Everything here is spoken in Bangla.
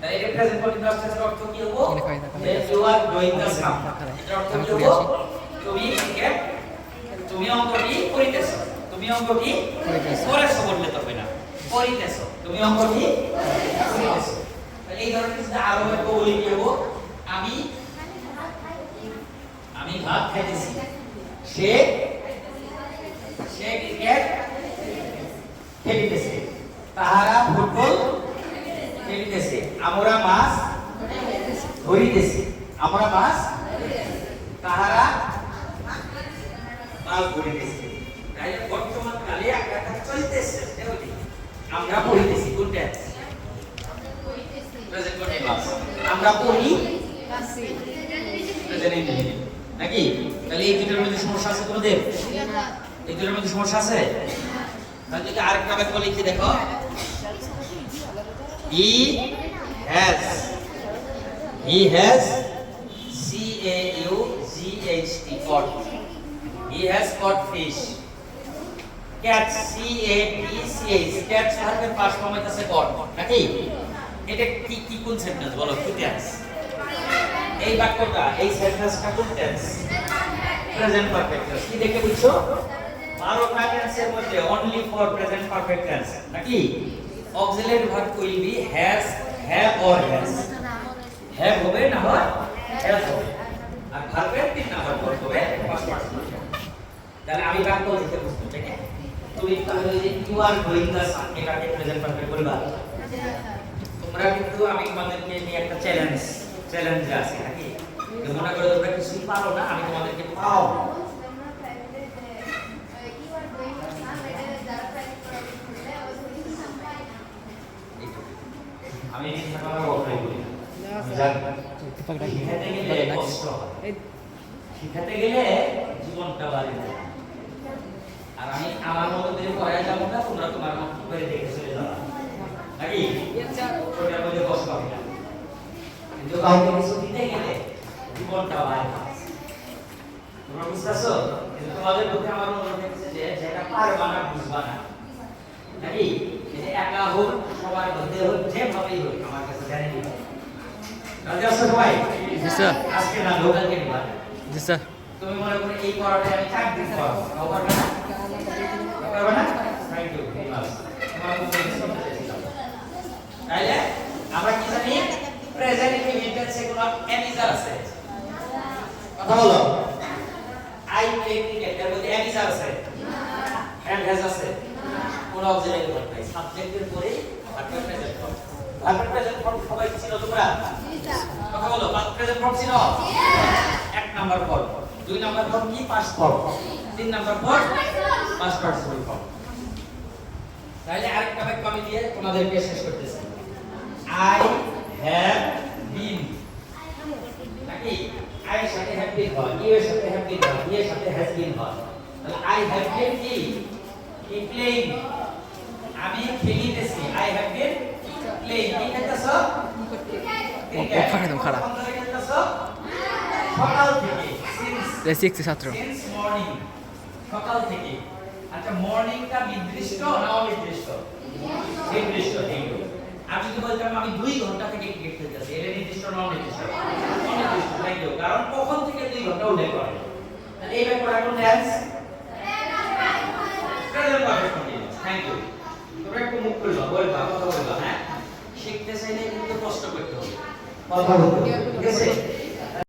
তাহলে প্রেজেন্ট কন্টিনিউয়াস টেন্সের অর্থ কি হব? এখানে কয় টাকা যে you are doing the sum এটার অর্থ কি হব? তুমি ক্রিকেট তুমি অঙ্কটি করিতেছো? তুমি অঙ্কটি করেছ বললে তবে না। করিতেছো। তুমি অঙ্কটি করিতেছো। এই ধরনের যদি আরও একটু বলি কি হব? আমি আমি ভাত খাইতেছি। সে সে ক্রিকেট খেলিতেছে। তাহারা ফুটবল আমরা মাছ ধরিতেছি। আমরা মাছ তাহারা মাছ ধরিতেছে। তাই বর্তমান কালে চলতেছে। আমরা পড়ি নাকি? তাহলে এই দুটোর মধ্যে সমস্যা আছে মধ্যে সমস্যা আছে? তাহলে আরেকটা বাক্য লিখে দেখো। Has he has C A U G H T caught he has caught fish catch C A T C H catch ভার্বের পাস্ট ফর্ম হইতাছে কট নাকি? এটা কি কি কোন সেন্টেন্স বলো, কি টেন্স এই বাক্যটা, এই সেন্টেন্সটা কোন টেন্স প্রেজেন্ট পারফেক্ট টেন্স কি দেখে বুঝছ? বারোটা টেন্সের মধ্যে only for present perfect tense নাকি? Auxiliary verb will be has have or has. Have হবে না হয় হ্যাজ হবে। আর ভার্বের তিন নাম্বার পদ হবে তাহলে আমি বাক্য লিখতে বুঝতে আছে? তুমি তাহলে যে you are doing the sum এটাকে প্রেজেন্ট পারফেক্ট বলবা? তোমরা কিন্তু আমি তোমাদেরকে নিয়ে একটা চ্যালেঞ্জ চ্যালেঞ্জে আছি, নাকি? মনে করো তোমরা কিছুই পারো না, আমি তোমাদেরকে পাও। আমি কথা। শিখাতে গেলে কষ্ট হয়। শিখাতে গেলে জীবনটা বাড়ি যায়। আর আমি আমার মতো করে পড়ায় যাব না তোমরা তোমার মতো করে দেখে চলে যাবা নাকি? ওটার মধ্যে কষ্ট হবে না। কিন্তু কাউকে কিছু দিতে গেলে জীবনটা বাড়ি তোমরা বুঝতেছো? কিন্তু তোমাদের মধ্যে আমার অনুরোধ হচ্ছে যে যেটা পারবা না বুঝবা না। নাকি? এই একা হোক সবার মধ্যে হোক যেভাবেই হোক আমার কাছে জানি দিবা রাজি আছো সবাই? আজকে না লোকালকে নিবা জি স্যার। তুমি মনে করো এই পড়াটা আমি চার দিন পড়াবো। পারবে না? পারবে না? থ্যাংক ইউ ভেরি মাচ তোমার মুখে কিছু বলতে চাইছিলাম। তাইলে আমরা কি জানি? প্রেজেন্ট ইনটেন্সে কোনো অ্যামিজার আছে। কথা বলো। আই প্লে ক্রিকেট এর মধ্যে অ্যামিজার আছে। হ্যান্ড হ্যাজ আছে। কোন অক্সিলারি ভার্ব নাই সাবজেক্টের পরে ভার্বের প্রেজেন্ট ফর্ম ভার্বের প্রেজেন্ট ফর্ম সবাই ছিল তোমরা? কথা বলো প্রেজেন্ট ফর্ম ছিল? এক নাম্বার ফর্ম দুই নাম্বার ফর্ম কি? পাস্ট ফর্ম তিন number form past participle form তাহলে আরেকটা বাক্য আমি দিয়ে তোমাদেরকে শেষ করতেছি। আই হ্যাভ বিন নাকি? আই সাথে হ্যাভ বিন হয় ইউ সাথে হ্যাভ বিন হয় ই সাথে হ্যাজ বিন হয়। তাহলে আই হ্যাভ বিন কি? কি প্লেইং আমি খেলিতেছি। আই হ্যাভ বিন প্লেইং কি খেলতেছো? ওখানে তো খারাপ। খেলতেছো? সকাল থেকে since সিক্স ছাত্র। সিন্স মর্নিং সকাল থেকে। আচ্ছা মর্নিংটা নির্দিষ্ট না অনির্দিষ্ট? নির্দিষ্ট ঠিক আমি যদি বলতাম আমি দুই ঘণ্টা থেকে ক্রিকেট খেলতেছি এটা নির্দিষ্ট না অনির্দিষ্ট? অনির্দিষ্ট থ্যাংক ইউ কারণ কখন থেকে দুই ঘণ্টা উল্লেখ করে? তাহলে এই ব্যাপারে এখন dance present perfect continuous thank you হ্যাঁ? শিখতে চাইলে কিন্তু কষ্ট করতে হবে। কথা বলতে ঠিক আছে?